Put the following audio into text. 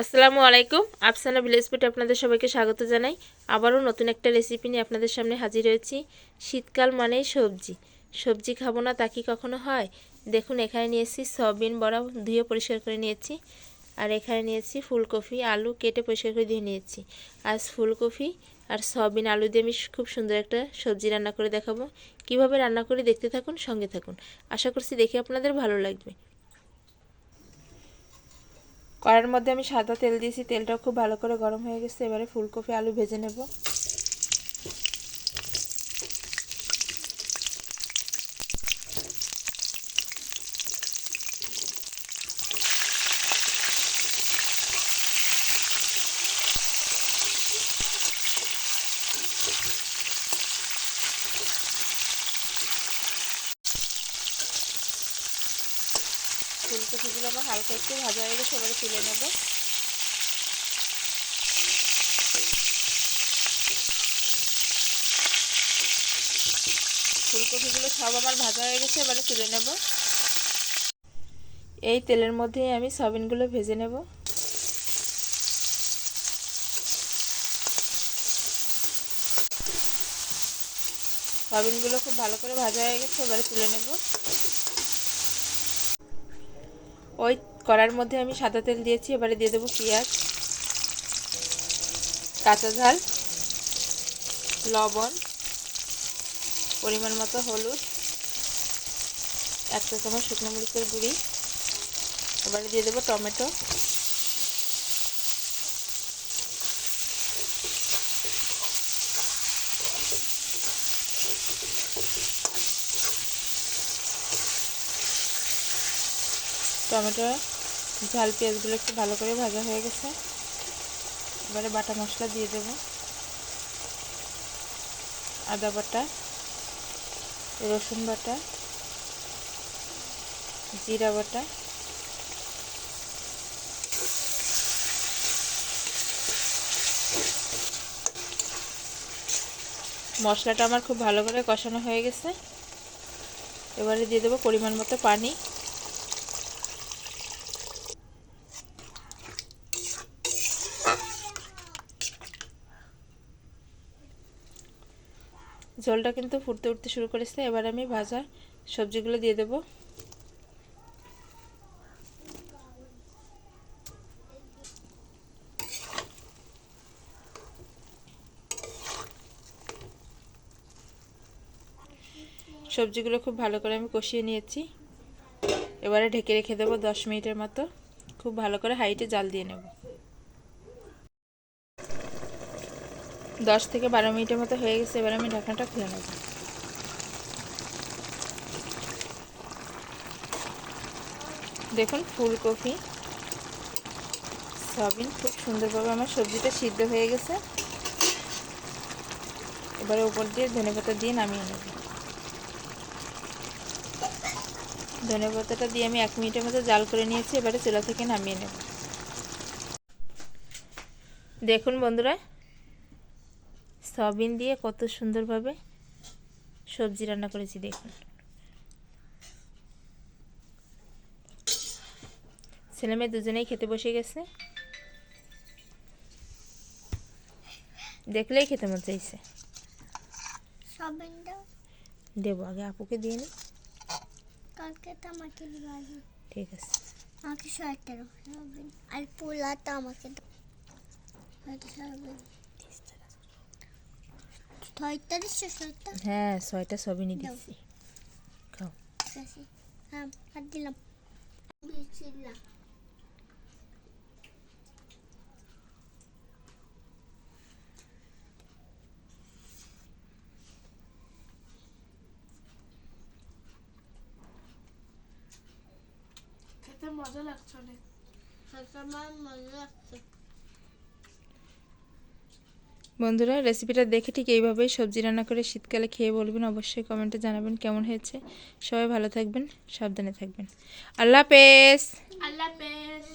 আসসালামু আলাইকুম, আফসানা ভিলেজ আপনাদের সবাইকে স্বাগত জানাই। আবারও নতুন একটা রেসিপি নিয়ে আপনাদের সামনে হাজির হয়েছি। শীতকাল মানেই সবজি। সবজি খাব না তা কি কখনো হয়? দেখুন, এখানে নিয়েছি সয়াবিন বড়া, ধুয়ে পরিষ্কার করে নিয়েছি। আর এখানে নিয়েছি ফুলকপি, আলু কেটে পরিষ্কার করে ধুয়ে নিয়েছি। আজ ফুলকপি আর সয়াবিন আলু দিয়ে আমি খুব সুন্দর একটা সবজি রান্না করে দেখাবো। কীভাবে রান্না করে দেখতে থাকুন, সঙ্গে থাকুন। আশা করছি দেখে আপনাদের ভালো লাগবে। কড়ার মধ্যে আমি সাদা তেল দিয়েছি, তেলটাও খুব ভালো করে গরম হয়ে গেছে, এবারে ফুলকপি, আলু ভেজে নেব। ফুলকপিগুলো আমার হালকা একটু ভাজা হয়ে গেছে, এবারে তুলে নেব। ফুলকপিগুলো সব আমার ভাজা হয়ে গেছে, এবারে তুলে নেব। এই তেলের মধ্যেই আমি সয়াবিনগুলো ভেজে নেব। সয়াবিনগুলো খুব ভালো করে ভাজা হয়ে গেছে, এবারে তুলে নেব। ওই কড়ার মধ্যে আমি সাদা তেল দিয়েছি, এবারে দিয়ে দেবো পেঁয়াজ, কাঁচা ঝাল, লবণ, পরিমাণ মতো হলুদ একটা চা চামচ শুকনো মরিচের গুঁড়ি, এবারে দিয়ে দেবো টমেটো। টমেটো, ঝাল, পেঁয়াজগুলো একটু ভালো করে ভাজা হয়ে গেছে। এবারে বাটা মশলা দিয়ে দেব। আদা বাটা, রসুন বাটা, জিরা বাটা, মশলাটা আমার খুব ভালো করে কষানো হয়ে গেছে। এবারে দিয়ে দেবো পরিমাণ মতো পানি। ঝোলটা কিন্তু ফুটতে উঠতে শুরু করেছে, এবার আমি ভাজা সবজিগুলো দিয়ে দেব। সবজিগুলো খুব ভালো করে আমি কষিয়ে নিয়েছি। এবারে ঢেকে রেখে দেবো দশ মিনিটের মতো। খুব ভালো করে হাইটে জাল দিয়ে নেব। দশ থেকে বারো মিনিটের মতো হয়ে গেছে, এবার আমি ঢাকনাটা খুলে নেব। দেখুন, ফুলকপি, সয়াবিন, খুব সুন্দরভাবে আমার সবজিটা সিদ্ধ হয়ে গেছে। এবারে উপর দিয়ে ধনে পাতা দিয়ে নামিয়ে নেব। ধনে পাতাটা দিয়ে আমি এক মিনিটের মতো জাল করে নিয়েছি, এবারে চুলা থেকে নামিয়ে নেব। দেখুন বন্ধুরা সয়াবিন দিয়ে কত সুন্দরভাবে সবজি রান্না করেছি দেখুন। ছেলে মেয়ে দুজনেই খেতে বসে গেছে। দেখলেই খেতে মন চাইছে। দেবো আগে আপুকে দিয়ে নি। কালকে তো আমাকে ঠিক আছে। আমাকে সবেন আর পোলাটা আমাকে দাও। সোয়েটার দিচ্ছ সোয়েটার হ্যাঁ ছয়টা সবিনই দাও। দিচ্ছি। খাও। হ্যাঁ আর দিলাম। খেতে মজা লাগছে অনেক। আমার মজা লাগছে। বন্ধুরা রেসিপিটা দেখে ঠিক এইভাবেই সবজি রান্না করে শীতকালে খেয়ে বলবেন, অবশ্যই কমেন্টে জানাবেন কেমন হয়েছে। সবাই ভালো থাকবেন, সাবধানে থাকবেন। আল্লাহ হাফেজ! আল্লাহ হাফেজ!